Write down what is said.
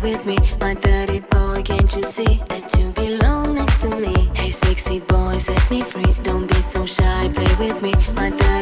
play with me, my dirty boy. Can't you see that you belong next to me? Hey, sexy boy, set me free. Don't be so shy, play with me, my dirty